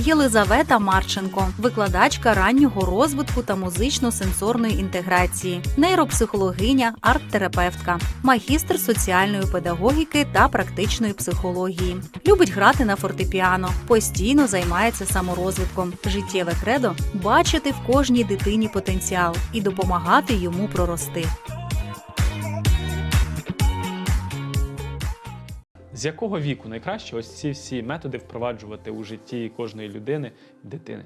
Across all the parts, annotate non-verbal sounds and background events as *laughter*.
Єлизавета Марченко, викладачка раннього розвитку та музично-сенсорної інтеграції, нейропсихологиня, арт-терапевтка, магістр соціальної педагогіки та практичної психології. Любить грати на фортепіано, постійно займається саморозвитком. Життєве кредо бачити в кожній дитині потенціал і допомагати йому прорости. З якого віку найкраще ось ці всі методи впроваджувати у житті кожної людини, дитини?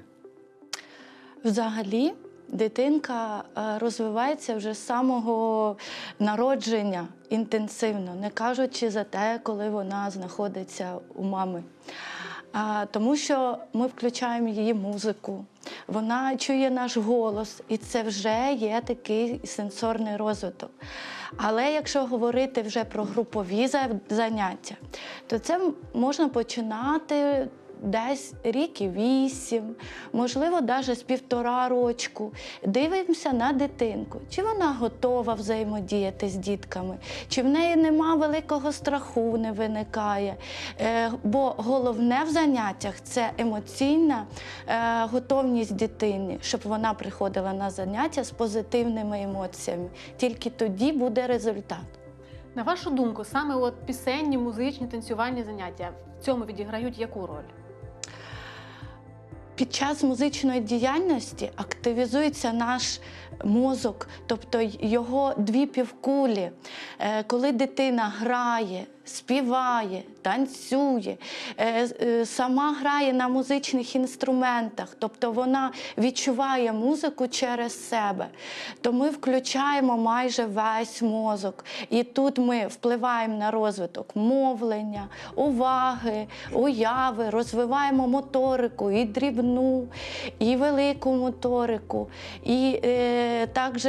Взагалі, дитинка е, розвивається вже з самого народження інтенсивно, не кажучи за те, коли вона знаходиться у мами. Тому що ми включаємо її музику, вона чує наш голос, і це вже є такий сенсорний розвиток. Але якщо говорити вже про групові за- заняття, то це можна починати десь рік вісім, можливо, навіть з півтора рочку. Дивимося на дитинку, чи вона готова взаємодіяти з дітками, чи в неї нема великого страху, не виникає. Е, бо головне в заняттях це емоційна е, готовність дитини, щоб вона приходила на заняття з позитивними емоціями. Тільки тоді буде результат. На вашу думку, саме от пісенні, музичні, танцювальні заняття в цьому відіграють яку роль? Під час музичної діяльності активізується наш мозок, тобто його дві півкулі. Е, Коли дитина грає, співає, танцює, е, е, сама грає на музичних інструментах, тобто вона відчуває музику через себе, то ми включаємо майже весь мозок. І тут ми впливаємо на розвиток мовлення, уваги, уяви, розвиваємо моторику і дрібну, і велику моторику. І е, також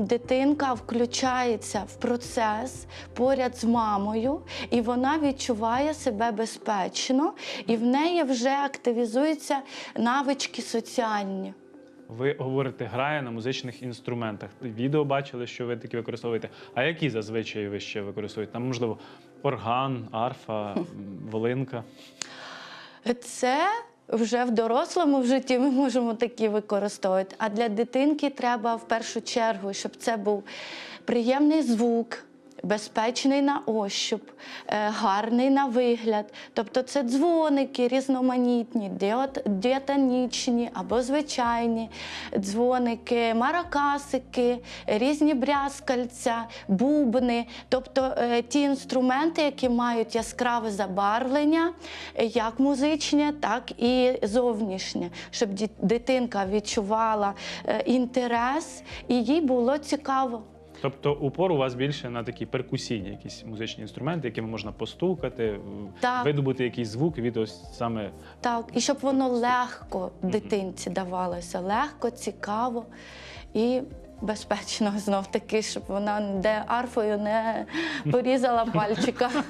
дитинка включається в процес поряд з мамою, і вона відчуває себе безпечно, і в неї вже активізуються навички соціальні. Ви говорите, грає на музичних інструментах. Відео бачили, що ви такі використовуєте. А які зазвичай ви ще використовуєте? Там, можливо, орган, арфа, *laughs* волинка. Це вже в дорослому в житті ми можемо такі використовувати. А для дитинки треба в першу чергу, щоб це був приємний звук. Безпечний на ощуп, е, гарний на вигляд. Тобто це дзвоники різноманітні, діатонічні або звичайні дзвоники, маракасики, різні брязкальця, бубни. Тобто е, ті інструменти, які мають яскраве забарвлення, як музичне, так і зовнішнє, щоб дитинка відчувала е, інтерес і їй було цікаво. Тобто упор у вас більше на такі перкусійні якісь музичні інструменти, якими можна постукати, Так. видобути якийсь звук від ось саме Так, і щоб воно легко дитинці давалося, легко, цікаво. І безпечно знов таки, щоб вона де арфою не порізала пальчика. *laughs*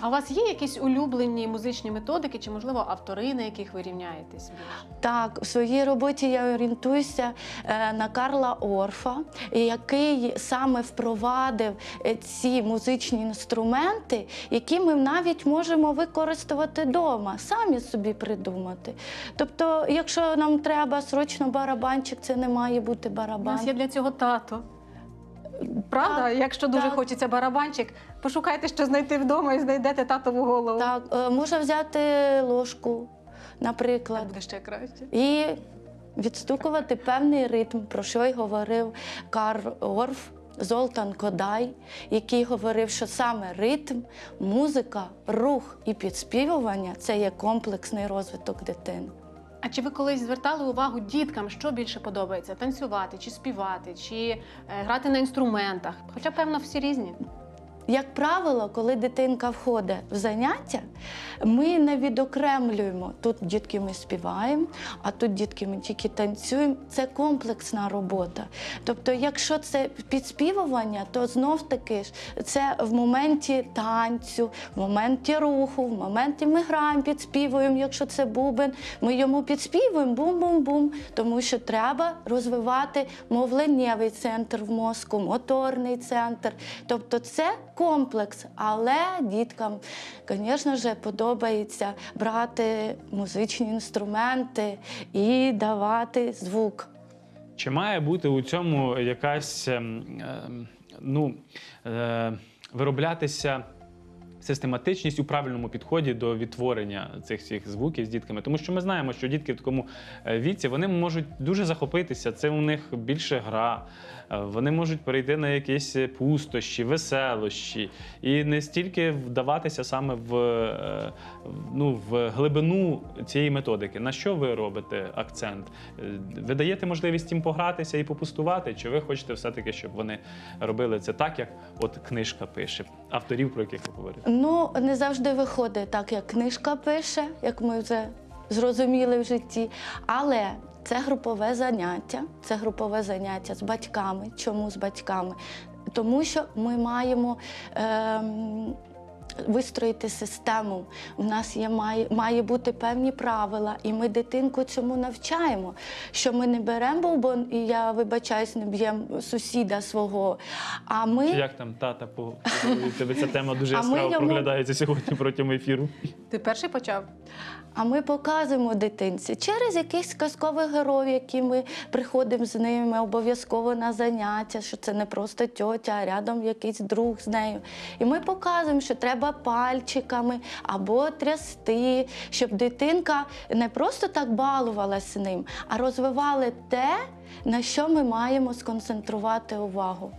А у вас є якісь улюблені музичні методики, чи, можливо, автори, на яких ви рівняєтесь? Так, у своїй роботі я орієнтуюся е, на Карла Орфа, який саме впровадив е, ці музичні інструменти, які ми навіть можемо використовувати вдома, самі собі придумати. Тобто, якщо нам треба срочно барабанчик, це не має бути У барабан. нас є для цього тато. Правда, Так, якщо дуже так. хочеться барабанчик, пошукайте, що знайти вдома і знайдете татову голову. Так, е, можна взяти ложку, Так наприклад. буде ще краще. і відстукувати певний ритм, про що й говорив Карл Орф. Золтан Кодай, який говорив, що саме ритм, музика, рух і підспівування це є комплексний розвиток дитини. А чи ви колись звертали увагу діткам, що більше подобається? Танцювати, чи співати, чи е, грати на інструментах? Хоча, певно, всі різні. Як правило, коли дитинка входить в заняття, ми не відокремлюємо. Тут дітки ми співаємо, а тут дітки ми тільки танцюємо. Це комплексна робота. Тобто, якщо це підспівування, то знов таки ж це в моменті танцю, в моменті руху, в моменті ми граємо, підспівуємо. Якщо це бубен, ми йому підспівуємо бум-бум-бум, тому що треба розвивати мовленнєвий центр в мозку, моторний центр. Тобто, це комплекс. Але діткам, звісно ж, подобається брати музичні інструменти і давати звук. Чи має бути у цьому якась ем, ем, ну, е, вироблятися систематичність у правильному підході до відтворення цих всіх звуків з дітками? Тому що ми знаємо, що дітки в такому е, віці вони можуть дуже захопитися. Це у них більше гра. е, Вони можуть перейти на якісь пустощі, веселощі, і не стільки вдаватися саме в, е, ну, в глибину цієї методики. На що ви робите акцент? Ви даєте можливість їм погратися і попустувати? Чи ви хочете все-таки, щоб вони робили це так, як от книжка пише, авторів, про яких ви говорите? Ну, не завжди виходить так, як книжка пише, як ми вже зрозуміли в житті. Але це групове заняття, це групове заняття з батьками. Чому з батьками? Тому що ми маємо. Ем, Вистроїти систему. У нас є має, має бути певні правила, і ми дитинку цьому навчаємо. Що ми не беремо бо і я вибачаюсь, не б'ємо сусіда свого. А ми Чи як там тата по по- тебе ця тема дуже яскраво йому- проглядається сьогодні протягом ефіру? Ти перший почав? А ми показуємо дитинці через якихось казкових героїв, які ми приходимо з ними обов'язково на заняття, що це не просто тьотя, а рядом якийсь друг з нею. І ми показуємо, що треба пальчиками або трясти, щоб дитинка не просто так балувалася ним, а розвивали те, на що ми маємо сконцентрувати увагу.